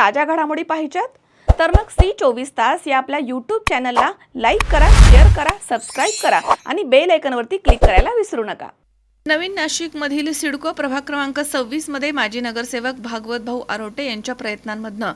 ताज्या घडामोडी पाहिजेत? तर मग सी चोवीस तास या आपल्या यूट्यूब चॅनलला लाईक करा शेअर करा सबस्क्राईब करा आणि बेल आयकनवरती क्लिक करायला विसरू नका. नवीन नाशिकमधील सिडको प्रभाग क्रमांक सव्वीसमध्ये माजी नगरसेवक भागवत भाऊ आरोटे यांच्या प्रयत्नांमधनं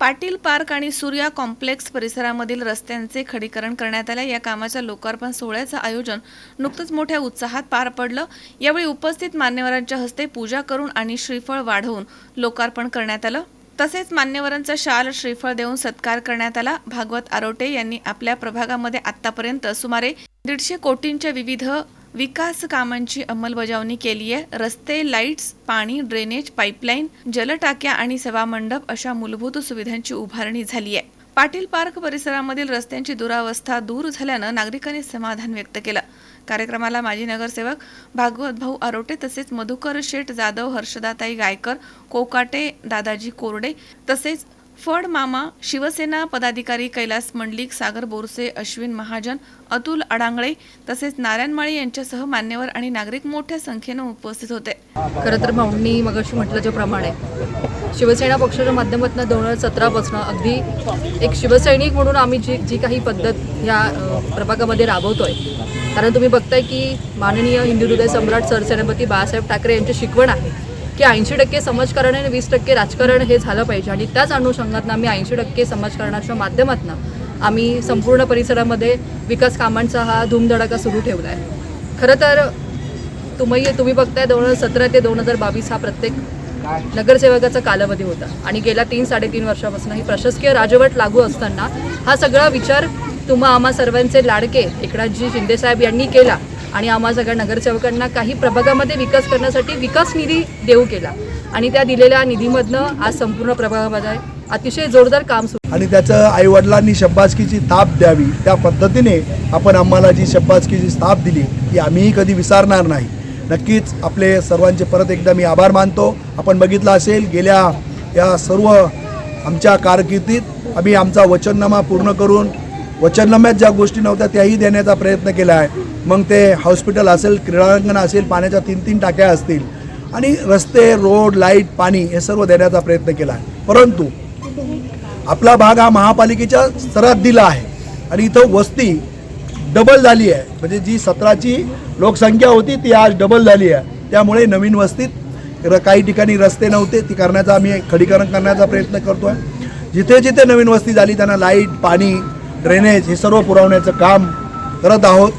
पाटील पार्क आणि सूर्या कॉम्प्लेक्स परिसरामधील रस्त्यांचे खडीकरण करण्यात आले. या कामाच्या लोकार्पण सोहळ्याचं आयोजन नुकतंच मोठ्या उत्साहात पार पडलं. यावेळी उपस्थित मान्यवरांच्या हस्ते पूजा करून आणि श्रीफळ वाढवून लोकार्पण करण्यात आलं. तसेच मान्यवरांचा शाल श्रीफळ देऊन सत्कार करण्यात आला. भागवत आरोटे यांनी आपल्या प्रभागामध्ये आतापर्यंत सुमारे दीडशे कोटींच्या विविध विकास कामांची अंमलबजावणी केली आहे. रस्ते लाईट्स पाणी ड्रेनेज पाईपलाईन जलटाक्या आणि सभामंडप अशा मूलभूत सुविधांची उभारणी झाली आहे. पाटील पार्क परिसरामधील रस्त्यांची दुरावस्था दूर झाल्यानं नागरिकांनी समाधान व्यक्त केलं. कार्यक्रमाला माजी नगरसेवक भागवत भाऊ आरोटे तसेच मधुकर शेठ जाधव हर्षदाताई गायकर कोकाटे दादाजी कोरडे तसेच फड मामा शिवसेना पदाधिकारी कैलास मंडलिक सागर बोरसे अश्विन महाजन अतुल अडांगळे तसेच नारायण माळी यांच्यासह मान्यवर आणि नागरिक मोठ्या संख्येनं उपस्थित होते. खरं तर भाऊंनी मगाशी म्हटल्याच्याप्रमाणे शिवसेना पक्षाच्या माध्यमातून दोन हजार सतरापासून अगदी एक शिवसैनिक म्हणून आम्ही जी जी काही पद्धत ह्या प्रभागामध्ये राबवतोय कारण तुम्ही बघताय की माननीय हिंदू हृदय सम्राट सरसेनापती बाळासाहेब ठाकरे यांची शिकवण आहे की ऐंशी टक्के समाजकारण आणि वीस टक्के राजकारण हे झालं पाहिजे. आणि त्याच अनुषंगातनं आम्ही ऐंशी टक्के समाजकारणाच्या माध्यमातून आम्ही संपूर्ण परिसरामध्ये विकास कामांचा हा धूमधडाका सुरू ठेवला आहे खरं तर तुम्ही तुम्ही बघताय दोन हजार सतरा ते दोन हजार बावीस हा प्रत्येक नगरसेवकाचा कालावधी होता. आणि गेल्या तीन साडेतीन वर्षापासून ही प्रशासकीय राजवट लागू असताना हा सगळा विचार तुम्हा आम्हा सर्वांचे लाडके. एकनाथजी शिंदेसाहेब यांनी केला आणि आम्हा सगळ्या नगरसेवकांना काही प्रभागामध्ये विकास करण्यासाठी विकास निधी देऊ केला. आणि त्या दिलेल्या निधीमधनं आज संपूर्ण प्रभागामध्ये अतिशय जोरदार काम सुरू आणि त्याचं आईवडिलांनी शब्बासकीची ताप द्यावी त्या पद्धतीने आपण आम्हाला जी शब्बासकीची ताप दिली ती आम्हीही कधी विसरणार नाही. नक्कीच आपले सर्वांचे परत एकदा मी आभार मानतो. आपण बघितलं असेल गेल्या या सर्व आमच्या कारकिर्दीत आम्ही आमचा वचननामा पूर्ण करून वचननाम्यात ज्या गोष्टी नव्हत्या त्याही देण्याचा प्रयत्न केला आहे. मग ते हॉस्पिटल असेल क्रीडांगण असेल पाण्याच्या तीन तीन टाक्या असतील. आणि रस्ते रोड लाइट पाणी हे सर्व देण्याचा प्रयत्न केला आहे. परंतु आपला भाग हा महापालिकेच्या स्तरात दिला आहे. आणि इथं वस्ती डबल झाली आहे. म्हणजे जी सतराची लोकसंख्या होती ती आज डबल झाली आहे. त्यामुळे नवीन वस्तीत र काही ठिकाणी रस्ते नव्हते. ती करण्याचा आम्ही खडीकरण करण्याचा प्रयत्न करतो आहे जिथे जिथे नवीन वस्ती झाली त्यांना लाइट पाणी ड्रेनेज हे सर्व पुरवण्याचं काम करत आहोत.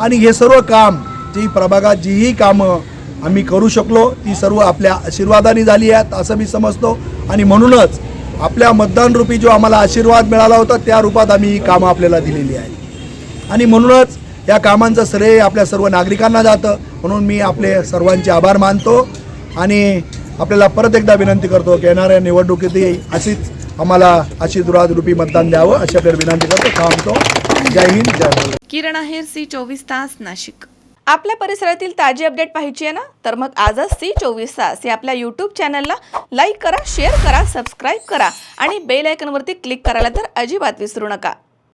आणि हे सर्व काम जी प्रभागात जीही कामं आम्ही करू शकलो ती सर्व आपल्या आशीर्वादाने झाली आहेत असं मी समजतो. आणि म्हणूनच आपल्या मतदानरूपी जो आम्हाला आशीर्वाद मिळाला होता त्या रूपात आम्ही ही कामं आपल्याला दिलेली आहेत. आणि म्हणूनच या कामांचं श्रेय आपल्या सर्व नागरिकांना जातं म्हणून मी आपले सर्वांचे आभार मानतो. आणि आपल्याला परत एकदा विनंती करतो की येणाऱ्या निवडणुकीतही अशीच आम्हाला आशीर्वाद रूपी मतदान द्यावं अशी आपल्याला विनंती करतो. थांबतो जय हिंद जय भारत. किरण आहेर सी चोवीस तास नाशिक. आपल्या परिसरातील ताजी अपडेट पाहिजे आहे ना? तर मग आजच सी चोवीस तास या आपल्या यूट्यूब चॅनलला लाईक करा शेअर करा सबस्क्राईब करा आणि बेल आयकनवरती क्लिक करायला तर अजिबात विसरू नका.